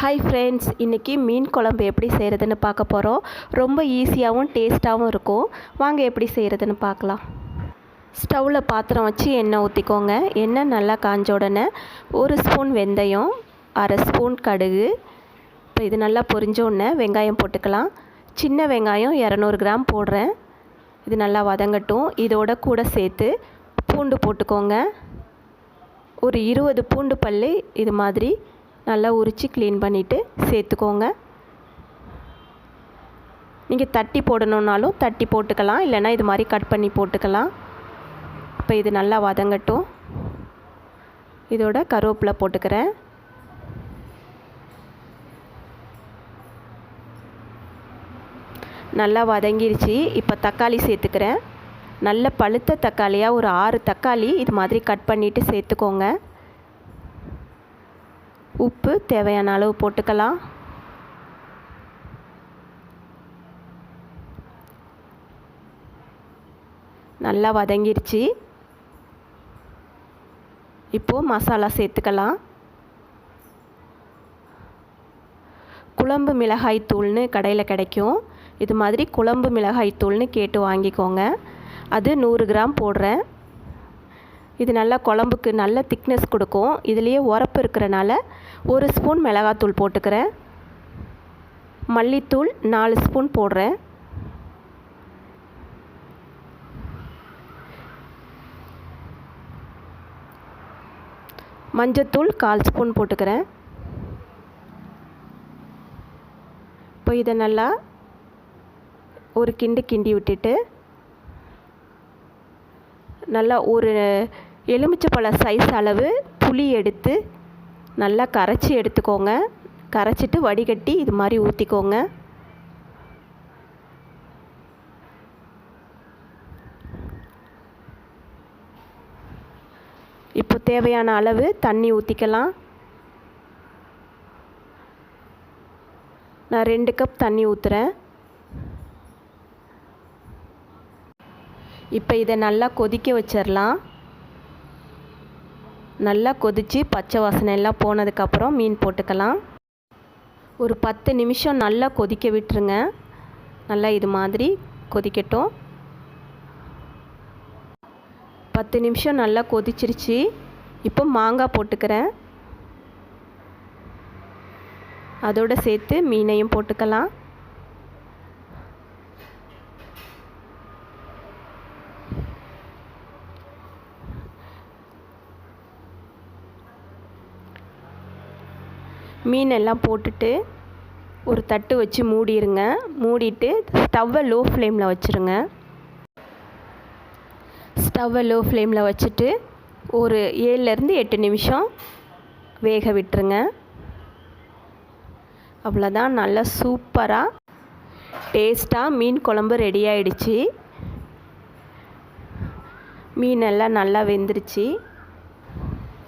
Hi friends இன்றைக்கி மீன் குழம்பு எப்படி செய்கிறதுன்னு பார்க்க போகிறோம் ரொம்ப ஈஸியாகவும் டேஸ்ட்டாகவும் இருக்கும். வாங்க எப்படி செய்கிறதுன்னு பார்க்கலாம். ஸ்டவ்வில் பாத்திரம் வச்சு எண்ணெய் ஊற்றிக்கோங்க எண்ணெய் நல்லா காஞ்ச உடனே ஒரு ஸ்பூன் வெந்தயம் அரை ஸ்பூன் கடுகு. இப்போ இது நல்லா பொரிஞ்ச உடனே வெங்காயம் போட்டுக்கலாம். சின்ன வெங்காயம் இரநூறு கிராம் போடுறேன். இது நல்லா வதங்கட்டும். இதோட கூட சேர்த்து பூண்டு போட்டுக்கோங்க. ஒரு இருபது பூண்டு பல் இது மாதிரி நல்லா உரித்து க்ளீன் பண்ணிவிட்டு சேர்த்துக்கோங்க. நீங்கள் தட்டி போடணுன்னாலும் தட்டி போட்டுக்கலாம். இல்லைனா இது மாதிரி கட் பண்ணி போட்டுக்கலாம். இப்போ இது நல்லா வதங்கட்டும். இதோட கருவேப்பிலை போட்டுக்கிறேன். நல்லா வதங்கிருச்சு. இப்போ தக்காளி சேர்த்துக்கிறேன். நல்ல பழுத்த தக்காளியாக ஒரு ஆறு தக்காளி இது மாதிரி கட் பண்ணிவிட்டு சேர்த்துக்கோங்க. உப்பு தேவையான அளவு போட்டுக்கலாம். நல்லா வதங்கிருச்சு. இப்போது மசாலா சேர்த்துக்கலாம். குழம்பு மிளகாய் தூள்னு கடையில் கிடைக்கும். இது மாதிரி குழம்பு மிளகாய் தூள்னு கேட்டு வாங்கிக்கோங்க. அது நூறு கிராம் போடுறேன். இது நல்லா குழம்புக்கு நல்ல திக்னஸ் கொடுக்கும். இதுலேயே உரப்பு இருக்கிறனால ஒரு ஸ்பூன் மிளகாத்தூள் போட்டுக்கிறேன். மல்லித்தூள் நாலு ஸ்பூன் போடுறேன். மஞ்சத்தூள் கால் ஸ்பூன் போட்டுக்கிறேன். இப்போ இதை நல்லா ஒரு கிண்டு கிண்டி விட்டுட்டு நல்லா ஒரு எலுமிச்சைப்பழம் சைஸ் அளவு புளி எடுத்து நல்லா கரைச்சி எடுத்துக்கோங்க. கரைச்சிட்டு வடிகட்டி இது மாதிரி ஊற்றிக்கோங்க இப்போ தேவையான அளவு தண்ணி ஊற்றிக்கலாம் நான் ரெண்டு கப் தண்ணி ஊற்றுறேன் இப்போ இதை நல்லா கொதிக்க வச்சிடலாம் நல்லா கொதித்து பச்சை வாசனை எல்லாம் போனதுக்கப்புறம் மீன் போட்டுக்கலாம். ஒரு பத்து நிமிஷம் நல்லா கொதிக்க விட்டுருங்க. நல்லா இது மாதிரி கொதிக்கட்டும். பத்து நிமிஷம் நல்லா கொதிச்சிருச்சு. இப்போ மாங்காய் போட்டுக்கிறேன். அதோடு சேர்த்து மீனையும் போட்டுக்கலாம். மீன் எல்லாம் போட்டுட்டு ஒரு தட்டு வச்சு மூடிடுங்க மூடிட்டு ஸ்டவ்வை லோ ஃப்ளேமில் வச்சுருங்க. ஸ்டவ்வை லோ ஃப்ளேமில் வச்சுட்டு ஒரு ஏழுலேருந்து எட்டு நிமிஷம் வேக விட்டுருங்க. அவ்வளோதான். நல்லா சூப்பராக டேஸ்ட்டாக மீன் குழம்பு ரெடி ஆயிடுச்சு. மீனெல்லாம் நல்லா வெந்துருச்சு.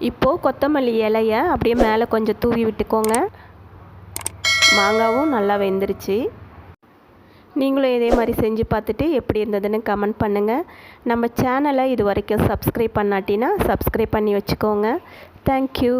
இப்போது கொத்தமல்லி இலைய அப்படியே மேலே கொஞ்சம் தூவி விட்டுக்கோங்க. மாங்காவும் நல்லா வெந்துருச்சு. நீங்களும் இதே மாதிரி செஞ்சு பார்த்துட்டு எப்படி இருந்ததுன்னு கமெண்ட் பண்ணுங்கள் நம்ம சேனலை இது வரைக்கும் சப்ஸ்கிரைப் பண்ணாட்டினா சப்ஸ்கிரைப் பண்ணி வச்சுக்கோங்க. தேங்க்யூ